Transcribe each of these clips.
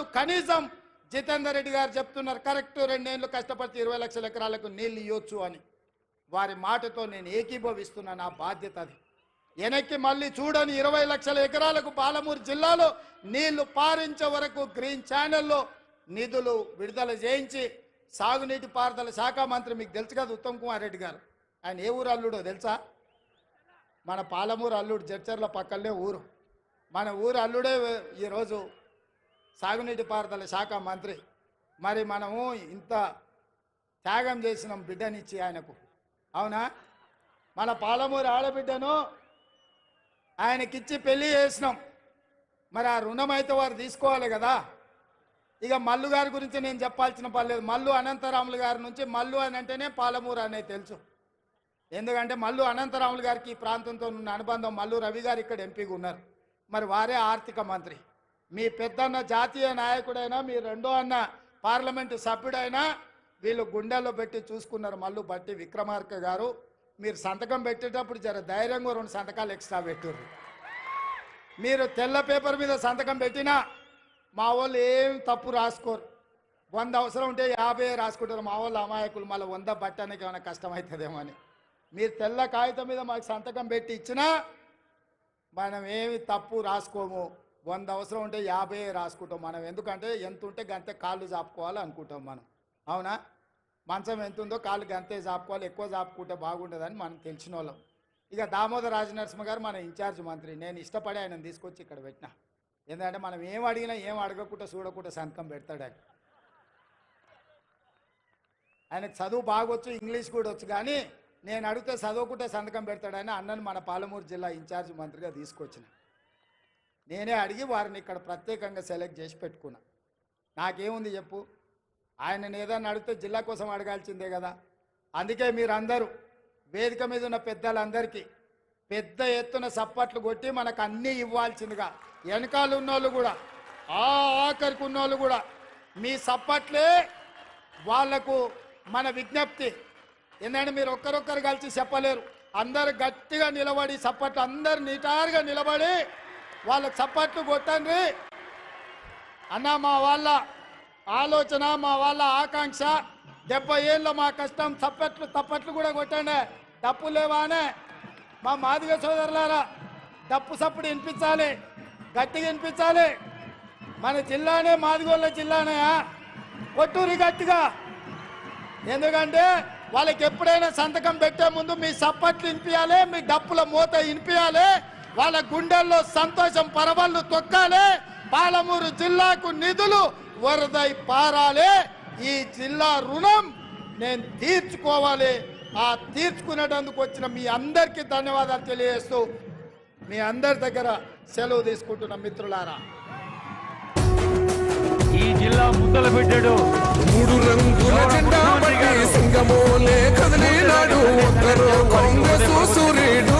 ఎకరాలు కనీసం జితేందర్ రెడ్డి గారు చెప్తున్నారు కరెక్ట్ రెండేళ్ళు కష్టపడితే ఇరవై లక్షల ఎకరాలకు నీళ్ళు ఇవ్వచ్చు అని. వారి మాటతో నేను ఏకీభవిస్తున్నా నా బాధ్యత అది. వెనక్కి మళ్ళీ చూడని ఇరవై లక్షల ఎకరాలకు పాలమూరు జిల్లాలో నీళ్ళు పారించే వరకు గ్రీన్ ఛానల్లో నిధులు విడుదల చేయించి సాగునీటి పారుదల శాఖ మంత్రి మీకు తెలుసు కదా ఉత్తమ్ కుమార్ రెడ్డి గారు. ఆయన ఏ ఊరు అల్లుడో తెలుసా? మన పాలమూరు అల్లుడు జడ్చర్ల పక్కనే ఊరు. మన ఊరు అల్లుడే ఈరోజు సాగునీటి పారుదల శాఖ మంత్రి. మరి మనము ఇంత త్యాగం చేసినాం బిడ్డనిచ్చి ఆయనకు. అవునా? మన పాలమూరు ఆడబిడ్డను ఆయనకిచ్చి పెళ్ళి చేసినాం. మరి ఆ రుణం అయితే వారు తీసుకోవాలి కదా. ఇక మల్లు గారి గురించి నేను చెప్పాల్సిన పర్లేదు మల్లు అనంతరాములు గారి నుంచి మల్లు అని అంటేనే పాలమూరు అనేది తెలుసు. ఎందుకంటే మల్లు అనంతరాములు గారికి ఈ ప్రాంతంతో ఉన్న అనుబంధం మల్లు రవి గారు ఇక్కడ ఎంపీగా ఉన్నారు. మరి వారే ఆర్థిక మంత్రి. మీ పెద్దన్న జాతీయ నాయకుడైనా మీ రెండో అన్న పార్లమెంటు సభ్యుడైనా వీళ్ళు గుండెల్లో పెట్టి చూసుకున్నారు మళ్ళీ బట్టి విక్రమార్క గారు. మీరు సంతకం పెట్టేటప్పుడు జర ధైర్యంగా రెండు సంతకాలు ఎక్స్ట్రా పెట్టుర్రు. మీరు తెల్ల పేపర్ మీద సంతకం పెట్టినా మా వాళ్ళు ఏం తప్పు రాసుకోరు. వంద అవసరం ఉంటే యాభై రాసుకుంటారు. మా వాళ్ళు అమాయకులు మళ్ళీ వంద పట్టడానికి ఏమైనా కష్టమవుతుందేమో అని. మీరు తెల్ల కాగితం మీద మాకు సంతకం పెట్టి ఇచ్చినా మనం ఏమి తప్పు రాసుకోము. వంద అవసరం ఉంటే యాభై రాసుకుంటాం మనం. ఎందుకంటే ఎంత ఉంటే గంతే కాళ్ళు చాపుకోవాలి అనుకుంటాం మనం. అవునా? మంచం ఎంత ఉందో కాళ్ళు గంతే చాపుకోవాలి ఎక్కువ చాపుకుంటే బాగుండదని మనం తెలిసిన వాళ్ళం ఇక దామోదర రాజనరసింహ గారు మన ఇన్ఛార్జ్ మంత్రి. నేను ఇష్టపడి ఆయన తీసుకొచ్చి ఇక్కడ పెట్టిన. ఎందుకంటే మనం ఏం అడిగినా ఏం అడగకుండా చూడకుండా సంతకం పెడతాడు ఆయన. ఆయనకు చదువు బాగొచ్చు ఇంగ్లీష్ కూడా వచ్చు కానీ నేను అడిగితే చదువుకుంటే సంతకం పెడతాడని అన్నను మన పాలమూరు జిల్లా ఇన్ఛార్జ్ మంత్రిగా తీసుకొచ్చిన. నేనే అడిగి వారిని ఇక్కడ ప్రత్యేకంగా సెలెక్ట్ చేసి పెట్టుకున్నా. నాకేముంది చెప్పు? ఆయన ఏదన్నా అడిగితే జిల్లా కోసం అడగాల్సిందే కదా. అందుకే మీరందరూ వేదిక మీద ఉన్న పెద్దలందరికీ పెద్ద ఎత్తున సప్పట్లు కొట్టి మనకు అన్నీ ఇవ్వాల్సిందిగా వెనకాల ఉన్నోళ్ళు కూడా ఆ ఆఖరికి ఉన్నోళ్ళు కూడా మీ సప్పట్లే వాళ్ళకు మన విజ్ఞప్తి. ఏంటంటే మీరు ఒక్కరొక్కరు కలిసి చెప్పలేరు. అందరు గట్టిగా నిలబడి చప్పట్లు అందరు నిటారుగా నిలబడి వాళ్ళకి చప్పట్లు కొట్టండి. అన్న మా వాళ్ళ ఆలోచన మా వాళ్ళ ఆకాంక్ష డెబ్బై ఏళ్ళ మా కష్టం చప్పట్లు తప్పట్లు కూడా కొట్టండి. డప్పు లేవానే. మా మాదిగ సోదరులారా డప్పు సప్పుడు వినిపించాలి గట్టిగా వినిపించాలి. మన జిల్లానే మాదిగోళ్ళ జిల్లానే కొట్టూరి గట్టిగా. ఎందుకంటే వాళ్ళకి ఎప్పుడైనా సంతకం పెట్టే ముందు మీ సప్పట్లు వినిపించాలి మీ డప్పుల మూత వినిపించాలి వాళ్ళ గుండెల్లో సంతోషం పరవళ్ళు తొక్కాలి పాలమూరు జిల్లాకు నిధులు వరదై పారాలి. ఈ జిల్లా రుణం నేను తీర్చుకోవాలి. ఆ తీర్చుకునేటందుకు వచ్చిన మీ అందరికీ ధన్యవాదాలు తెలియజేస్తూ మీ అందరి దగ్గర సెలవు తీసుకుంటున్న మిత్రులారా. ఈ జిల్లా ముద్దలు పెట్టాడు. మూడు రంగుల జెండా సింగమోలే కదిలినాడు. ఒక్కరు కాంగ్రెస్ సూర్యుడు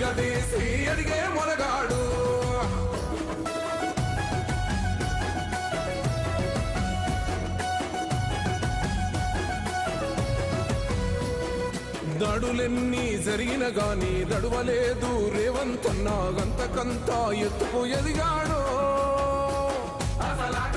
గదేసి అడిగే మొనగాడు దడులెన్ని జరిగిన గాని దడువలేదు రేవంత్ గంతకంతా ఎత్తుకు ఎదిగాడు. అసలాట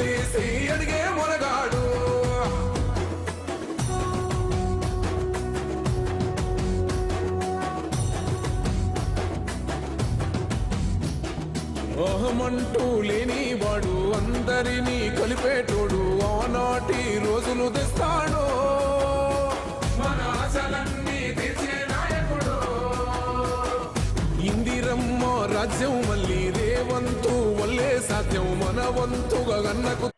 తీసి అడిగే మునగాడు మోహమంటూ లేనివాడు అందరినీ కలిపేటోడు ఆనాటి రోజులు తెస్తాడు. మన ఇందిరమ్మ మళ్ళీ రేవంతు వల్లే సాధ్యం మన వంతుగా గన్నకు